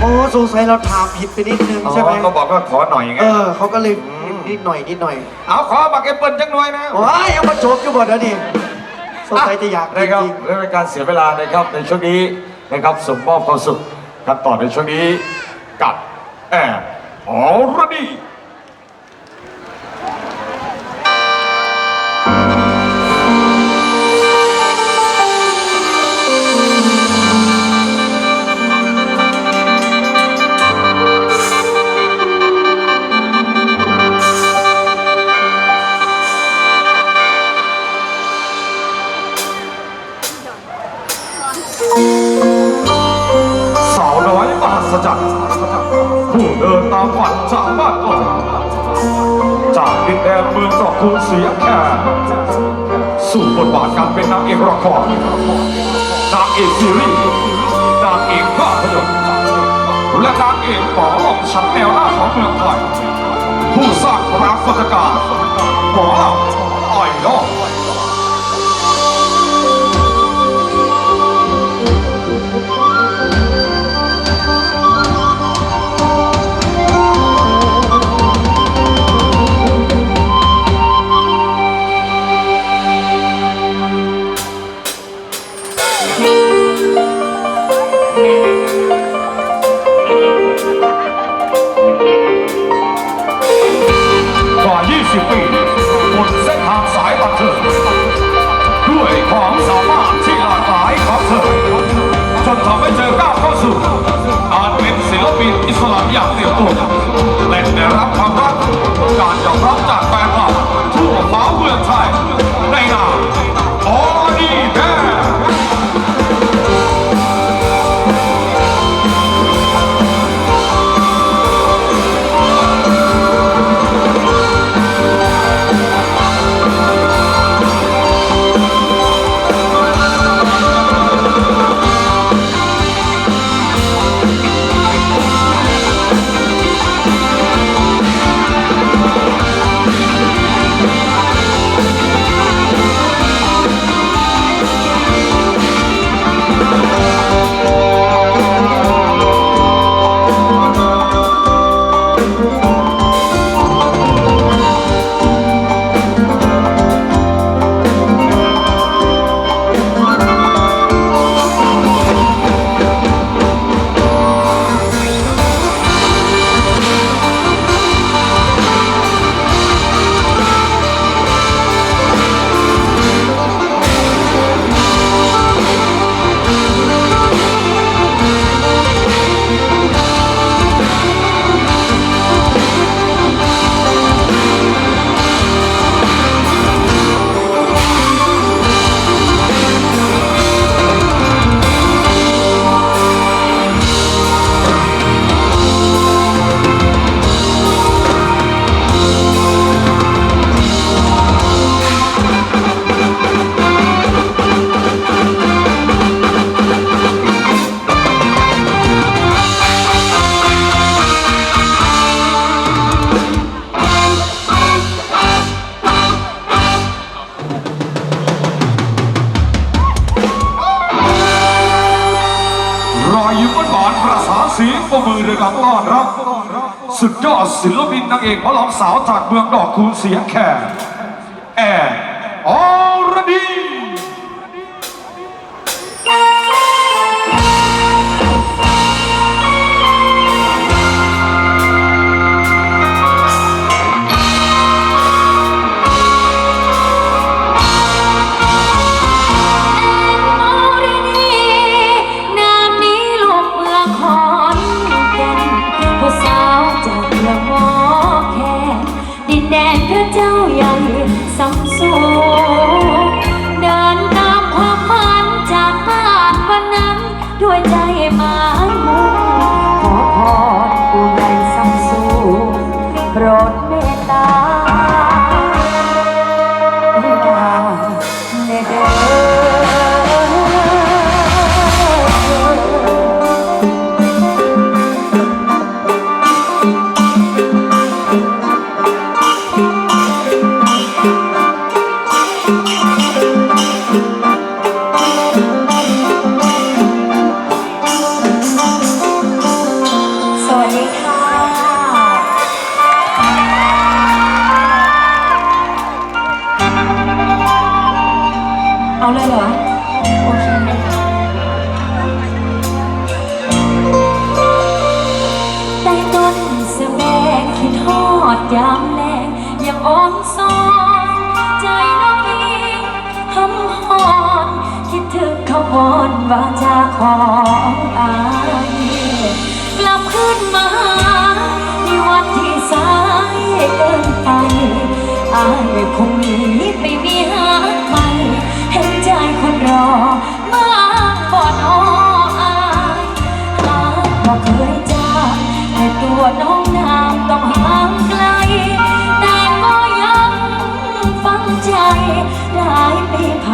โอ้สงสัยเราถามผิดไปนิดนึงอ๋อใช่ไหมก็บอกว่าขอหน่อยไง เออเขาก็เลยนิดหน่อยนิดหน่อย เอาขอบักแอปเปิลจังหน่อยนะว้ายเอามาโจบอยู่บ่เดี๋ยวนี้สงสัยจะอยากกินนะครับจริงไม่เป็นการเสียเวลานะครับในช่วงนี้นะครับสมมอบความสุขกันต่อในช่วงนี้กับแอบออรดี ครนางเอกซีรีส์นางเอกภาพยนตร์และนางเอกป๋อลำชั้นแนวหน้าของเมืองไทยผู้สร้างปรากฏการณ์หมอลำอ่อยนอก ก ศิลปินนางเอกหมอลำสาวจากเมืองดอกคูณเสียงแข่แอร์ออรดี แดนพระเจ้าใหญ่สำสูง ดยามแลงยังอ่อนซ้อนใจน้องเองหำหอนคิดถึงเขาวอนว่าจะของอายกลับขึ้นมาในวันที่สายเกินไปอายคงหนีไปมีหาใหม่เห็นใจคนรอมาบ่นออายหากว่าเคยจากแต่ตัวน้องนางต้องหา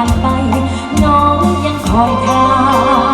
านไป น้องยังคอยท่า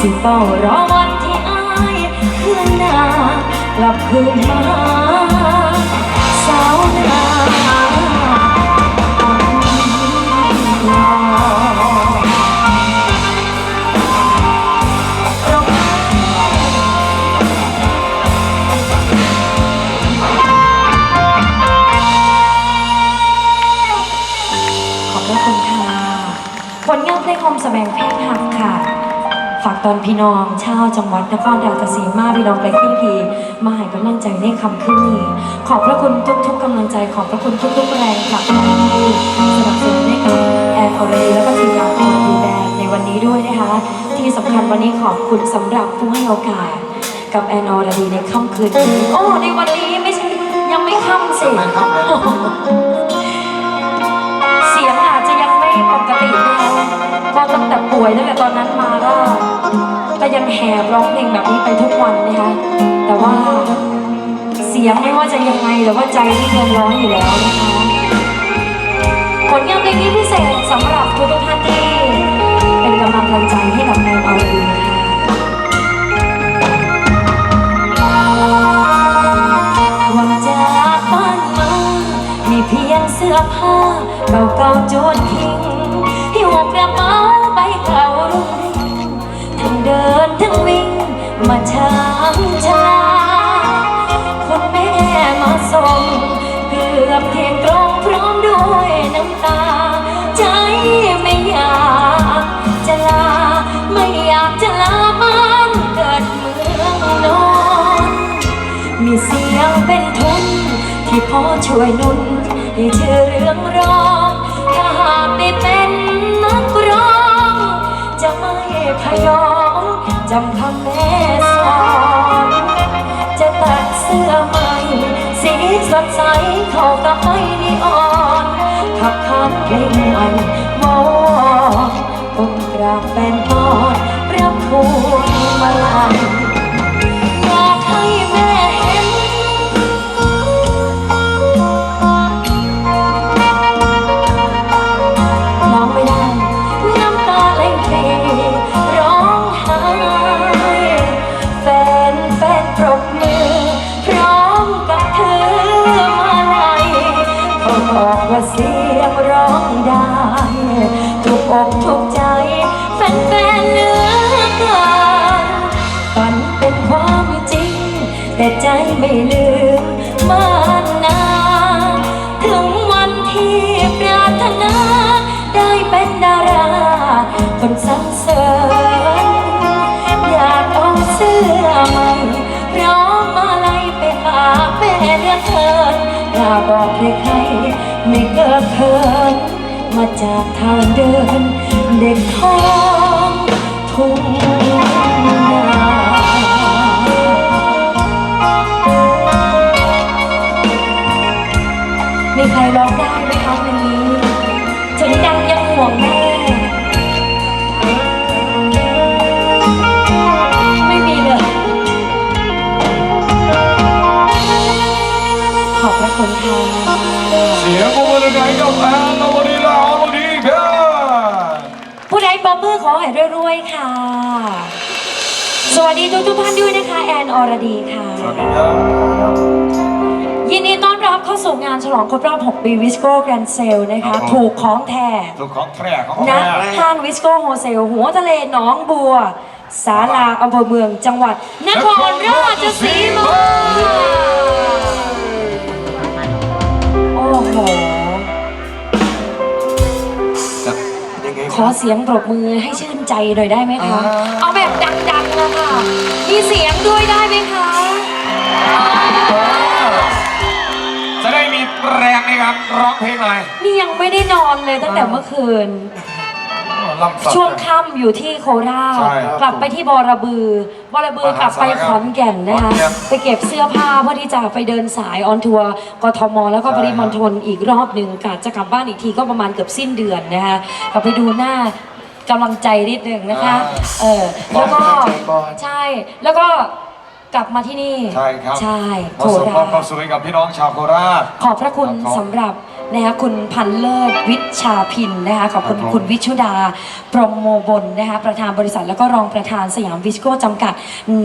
สิเฝ้ารอวันที่อายคืนหน้ากลับคืนมาสาวนา ตอนพี่น้อง ชาวจังหวัดนครราชสีมาพี่น้องไปที่พีมาให้กำลังใจในคำขึ้นนี้ขอบพระคุณทุกๆกำลังใจขอบพระคุณทุกๆแรงผลักดันที่สนับสนุนให้กับแอนออเรแล้วก็ทีมงานของดูแบนในวันนี้ด้วยนะคะ ที่สำคัญวันนี้ขอบคุณสำหรับผู้ให้โอกาส กับแอนออรดีในค่ำคืนนี้โอ้ในวันนี้ไม่ใช่ยังไม่ค่ำสิเสียงอาจจะยังไม่ปกติ ก็ตั้งแต่ป่วยตั้งแต่ตอนนั้นมาก็ก็ยังแหบร้องเพลงแบบนี้ไปทุกวันนะคะ แต่ว่าเสียงไม่ว่าจะยังไงแต่ว่าใจที่เกินร้อยอยู่แล้วนะคะผลงานเพลงนี้พิเศษสำหรับทุกท่านที่เป็นกำลังใจให้กับแอนออรีค่ะวันจากบ้านมามีเพียงเสื้อผ้าเก่าๆจนทิ้งหิวกระเป๋า มาช้างชาคุณแม่มาส่งเกือบเที่ยงตรงพร้อมด้วยน้ำตา ใจไม่อยากจะลา ไม่อยากจะลาบ้านเกิดเมืองนอนมีเสียงเป็นทุนที่พ่อช่วยนุนให้ชื่อเรื่องร้องถ้าหากได้เป็นนักร้อง จะไม่พยองจำคำ อนจะตัดเสื้อใหม่ สีสดใสเข้ากับไฟนีออนขับขับเพลงใหม่วองก้มกราบแฟนพอดรับภูณมาลัย ยังร้องได้ทุกอกทุกใจ แฟนๆเนื้อกันฝันเป็นความจริง แต่ใจไม่ลืมมานนาถึงวันที่ปรารถนา ได้เป็นดารา คนสรรเสริญอยากเอาเสื้อใหม่ร้องมาไลยไปหาแม่เลือเธออย่าบอกใคร ไม่เกิดเขินมาจากทางเดิน เด็กท้องทุ่งนามีใครร้องได้ไหมคะวันนี้ถึงดังยังห่วงแม่ ไม่มีเลย ขอบพระคุณค่ะ เสียงปรบมือดังๆกับแอนนวดีลาอวดีเพชรผู้ใดปรบมือขอให้รวยๆค่ะ สวัสดีทุกทุกๆท่านด้วยนะคะ แอนอรดีค่ะ สวัสดีครับยินดีต้อนรับเข้าสู่งานฉลองครบรอบ 6 ปีวิสโก้แกรนเซลนะคะ ถูกของแท้ถูกของแทรกของณแทรกห้างวิสโก้โฮเซล หัวทะเลหนองบัว สาลาอำเภอเมืองจังหวัด นครราชสีมา เสียงปรบมือให้ชื่นใจหน่อยได้ไหมคะอ่าเอาแบบดังๆเลยค่ะมีเสียงด้วยได้ไหมคะจะได้มีแรงในการร้องเพลงหน่อย นี่ยังไม่ได้นอนเลยตั้งแต่เมื่อคืน ลำสัตช่วงค่ำอยู่ที่โคราชใช่ครับกลับไปที่บอระบือบอระบือกลับไปขอนแก่นนะคะขอนแก่นไปเก็บเสื้อผ้าเพื่อที่จะไปเดินสายออนทัวร์กทม แล้วก็ใช่ปริมณฑลอีกรอบหนึ่งกะจะกลับบ้านอีกทีก็ประมาณเกือบสิ้นเดือนนะคะกลับไปดูหน้ากำลังใจนิดหนึ่งนะคะ เออแล้วก็ใจก่อนใช่แล้วก็กลับมาที่นี่ใช่ครับใช่มาโคส่งราความความชสุขให้กับพี่น้องชาวโคราช ขอบพระคุณครับผมสำหรับ นะคะคุณพันเลิศวิชาพินนะคะขอบคุณครับผมคุณวิชุดา พรหมโมบลนะคะประธานบริษัทแล้วก็รองประธานสยามวิสโก้จำกัด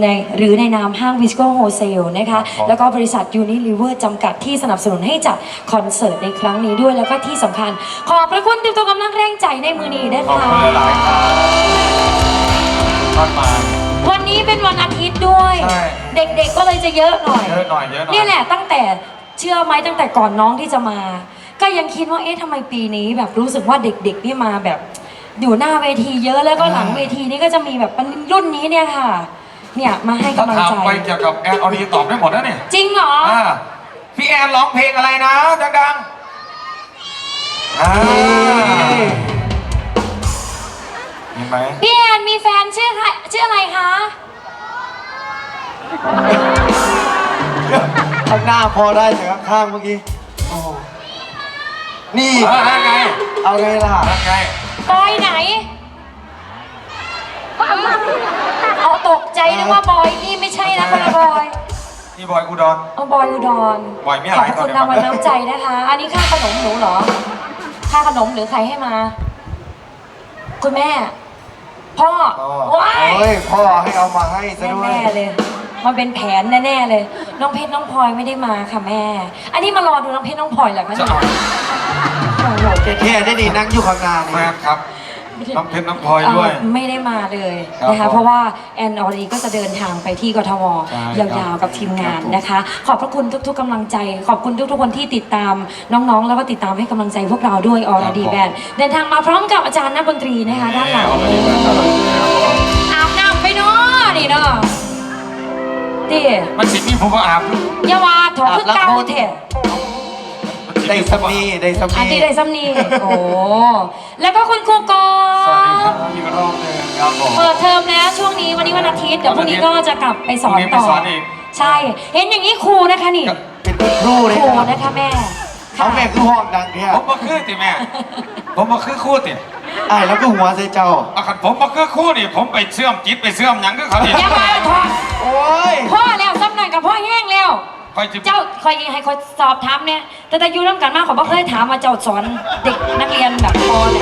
ในหรือในนามห้างวิสโก้โฮเซลนะคะครับผมแล้วก็บริษัทยูนิลิเวอร์จำกัดที่สนับสนุนให้จัดคอนเสิร์ตในครั้งนี้ด้วยแล้วก็ที่สำคัญ ขอบพระคุณทุกตัวกำลังแรงใจในมือนี้นะขอบคะคุณหลายๆครับท่านมาวันนี้เป็นวันอาทิตย์ด้วย ใช่ เด็กๆก็เลยจะเยอะหน่อย เยอะหน่อยเยอะหน่อย นี่แหละตั้งแต่เชื่อไหมตั้งแต่ก่อนน้องที่จะมา ก็ยังคิดว่าเอ๊ะทำไมปีนี้แบบรู้สึกว่าเด็กๆนี่มาแบบอยู่หน้าเวทีเยอะแล้วก็หลังเวทีนี่ก็จะมีแบบรุ่นนี้เนี่ยค่ะ เนี่ยมาให้ถ้ากำลังถามใจ ไปเกี่ยวกับแอนออดีตอบได้หมดนะเนี่ยจริงเหรอ อ่าพี่แอนร้องเพลงอะไรนะ ดังๆอ่าเห็นไหมพี่แอนมีแฟนชื่อใครชื่ออะไรคะ ข้างหน้าพอได้แต่ข้างๆเมื่อกี้ โอ้ นี่ เออไงเอาไงล่ะไงบอยไหนเอาตกใจนึกว่าบอยนี่ไม่ใช่นะคนละบอยนี่บอยอุดร เอาบอยอุดรบอยมีขอะไรอบคุณตอนรางวัลนี้น้ำใจนะคะ อันนี้ค่าขนมหนูเหรอ ค่าขนมหรือใครให้มา คุณแม่ พ่อว้ายเฮ้ยพ่อให้เอามาให้ซะด้วย แน่ๆเลย มันเป็นแผนแน่ๆเลย น้องเพชรน้องพลอยไม่ได้มาค่ะแม่ อันนี้มารอดูน้องเพชรน้องพลอยเหรอคะจะเอาโอ้โหแค่ได้ดีนั่งอยู่ข้างหน้าแฟนี่นครับน้ำเพชรน้ำพลอยด้วย เอ่อไม่ได้มาเลยครับนะคะ ผมเพราะว่าแอนออรีก็จะเดินทางไปที่กทมใช่ยาวๆกับทีมงานครับผมนะคะ ขอบพระคุณทุกๆกำลังใจ ขอบคุณทุกๆคนที่ติดตามน้องๆ แล้วก็ติดตามให้กำลังใจพวกเราด้วยออรดีแบนเดินทางมาพร้อมกับอาจารย์นักดนตรีนะคะด้านหลังเอาไปดีกว่าครับอาบน้ำไปเนาะนี่เนาะ ดิมันสิมีผมก็อาบอยาวาถอคือเก่าเถอะได้สัมนีได้สัมอันนีที่ได้ซ้ำนี่โอ้ แล้วก็คุณครูกอสวัสดีคล์รับฟอีกรอบหนึงครับผม เปิดเทอมแล้วช่วงนี้วันนี้วันอาทิตย์เดี๋ยวพรุ่งนี้ก็จะกลับไปสอนพรุ่งนี้ไปต่อ สอนอีก ใช่ เห็นอย่างนี้ครูนะคะนี่ เป็นคุณครูเลยครูนะนะคะแม่ เขาแม่คือห้องดังเนี่ยผมมาคือติแม่ ผมมาคือคู่ติ ไอ้ายแล้วก็หัวใส่เจ้า อาคันผมมาคือคู่นี่ผมไปเชื่อมจิตไปเชื่อมหยังก็เขาดิอย่ามาทอโอ้ย พ่อแล้วซ้ำหน่อยกับพ่อแห้งแล้ว คอยจิเจ้าคอยให้คอยสอบถามเนี่ยแต่แต่อยูร่วมกันมากขอยบ่เคยถามว่าเจ้าสอนเด็กนักเรียนแบบปอไหน